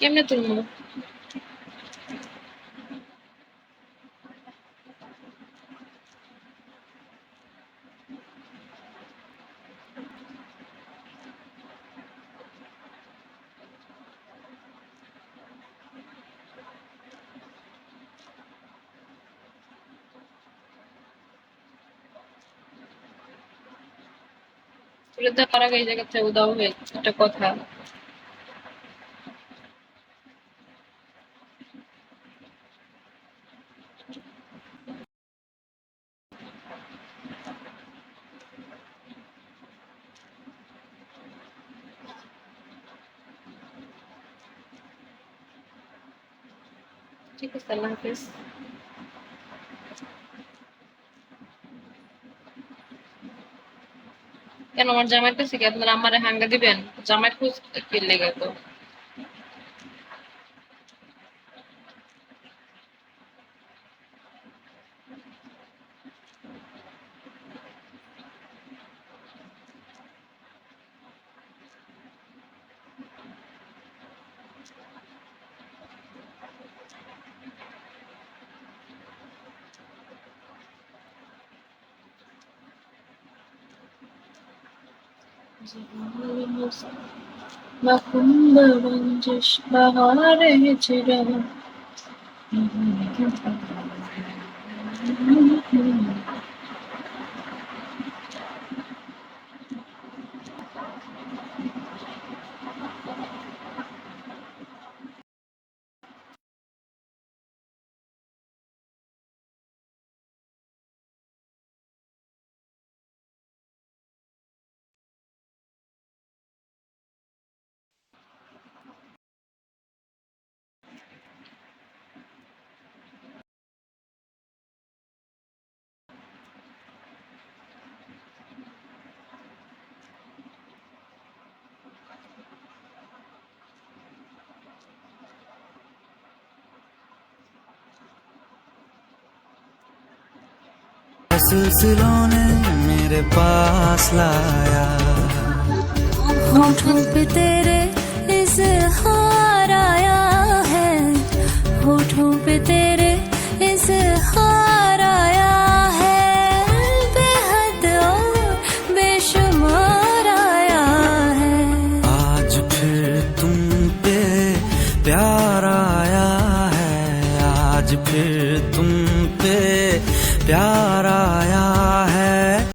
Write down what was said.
কেমনে তুলবো? তুলে দেওয়ার আগে এই হয়ে একটা কথা। ঠিক আছে, আল্লাহ হাফিজ। কেন, আমার জামাইটা শিখে আপনারা আমার হাঙ্গা দিবেন? জামাই খুঁজ কি লেগে তো Bakımda bence bahare geçiren सिलसिलों ने मेरे पास लाया। होठों पे तेरे इजहार आया है। होठों पे तेरे इजहार आया है। बेहद और बेशुमार आया है। आज फिर तुम पे प्यार आया है। आज फिर तुम पे प्यार आया है।